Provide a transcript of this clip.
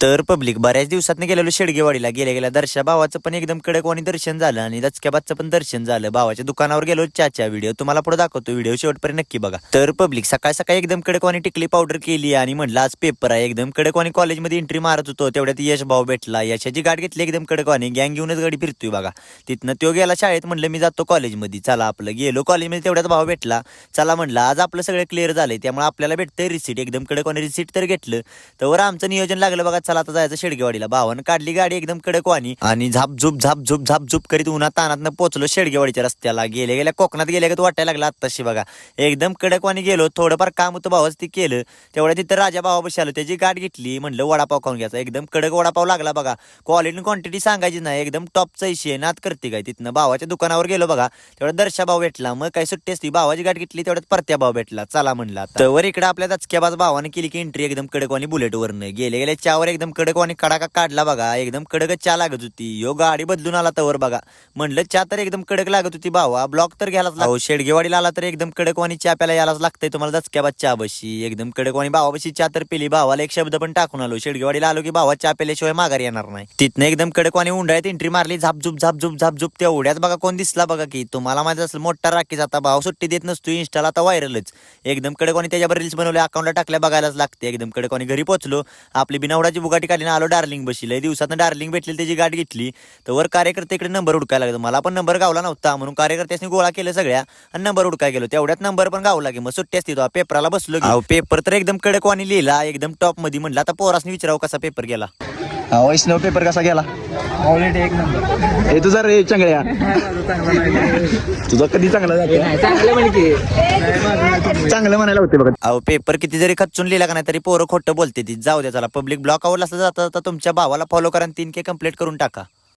तर पब्लिक बऱ्याच दिवसात गेलेलो शेडगेवाडीला गेल्या गेल्या दर्शा भावाचं पण एकदम कडकवाणी दर्शन झालं आणि दचक्याबादचं पण दर्शन झालं. भावाच्या दुकानावर गेलो चाच्या व्हिडिओ तुम्हाला पुढे दाखवतो व्हिडिओ शेवटपर्यंत नक्की बघा. तर पब्लिक सकाळ सकाळी एकदम कडकवाणी टिकली पावडर केली आणि म्हटलं आज पेपर आहे. एकदम कडकवाणी कॉलेजमध्ये एंट्री मारत होतो. तेवढ्यात यश भाऊ भेटला. यशाची गाठ घेतली एकदम कडकवाणी गँग घेऊनच गाडी फिरतोय बघा. तिथनं तो गेला शाळेत म्हणलं मी जातो कॉलेजमध्ये चला आपलं. गेलो कॉलेजमध्ये तेवढ्यात भाव भेटला. चला म्हणलं आज आपलं सगळं क्लिअर झालंय. त्यामुळे आपल्याला भेटतंय रिसीट एकदम कडकवाणी रिसीट तर घेतलं. तर आमचं नियोजन लागलं बघा चला आता जायचं शेडगेवाडीला. भावानं काढली गाडी एकदम कडकवानी आणि झाप झुप झाप झुप झाप झुप करीत उन्हा तानातनं पोचलो शेडगेवाडीच्या रस्त्याला. गेले गेल्या कोकणात गेल्या का वाटायला लागला आत्ताशी बघा. एकदम कडकवाणी गेलो थोडंफार काम होतं भावाच ते केलं. तेवढ्या तिथं राजा भावा बशी आलो त्याची गाठ घेतली म्हणलं वडापाव खाऊन घ्यायचा. एकदम कडक वडापाव लागला बघा. क्वालिटी क्वांटिटी सांगायची नाही एकदम टॉपचा इशे नात करते काय तिथनं. भावाच्या दुकानावर गेलो बघा. तेवढा दर्शा भाव भेटला मग काही सुट्टी असती भावाची गाठ घेतली तेवढ्यात परत्या भाव भेटला. चला म्हणला तर इकडे आपल्या दचक्याबाज भावाने केली की एंट्री एकदम कडकवानी बुलेटवरनं गेले गेले चावर एकदम कडक आणि कडाका काढला बघा. एकदम कडकच चा लागत होती. यो गाडी बदलून आला तवर बघा. म्हणलं चा तर एकदम कडक लागत होती भावा. ब्लॉक तर घ्यायलाच लागतो शेडगेवाडीला आला तर एकदम कडकवाणी चा प्याला यायलाच लागतंय तुम्हाला दचक्याबाद चा बशी. एकदम कडकवानी भावाबशी चा तर पेली. भावाला एक शब्द पण टाकून आलो. शेडगेवाडीला आलो की भावा चा पेल्याशिवाय माघार येणार नाही. तिथनं एकदम कडकवाणी उंडाळ्यात एंट्री मारली. झापझुप झापझुप झापझुप त्या उड्यात बघा कोण दिसला बघा की. तुम्हाला माहीत असेल मोठा राखीचा आता भाव सुट्टी देत नसतो. इंस्टाला आता व्हायरलच एकदम कडकवानी त्याच्यावर रील्स बनवले. अकाउंटला टाकल्या बघायलाच लागते एकदम कडकवानी घरी पोहोचलो. आपली बिनावडाची बुगाटी काढली आलो डार्लिंग बशील दिवसात डार्लिंग भेटली त्याची गाठ घेतली. तर वर कार्यकर्ते इकडे नंबर उडकायला लागतो मला पण नंबर गावला नव्हता म्हणून कार्यकर्त्यांनी गोळा केलं सगळ्या आणि नंबर उडकाय गेलो. तेवढ्यात नंबर पण गावला की मग सुट्टी असते तो पेपराला बसलो पेपर तर एकदम कडकवानी लिहिला एकदम टॉपमध्ये म्हणलं. आता पोरासनी विचारावं कसा पेपर गेला. वैष्णव पेपर कसा गेला? ऑलरेडी एक नंबर हे तुझा रे चांगल्या तुझा कधी चांगला जातो? चांगलं म्हण की. चांगलं म्हणायला होते बघा. अहो पेपर किती जरी खचून लिहिला का नाही तरी पोरं खोटं बोलते ती. जाऊ द्या चला. पब्लिक ब्लॉक आवडला असं जाता जाता तुमच्या भावाला फॉलो करा आणि तीन के कंप्लीट करून टाका.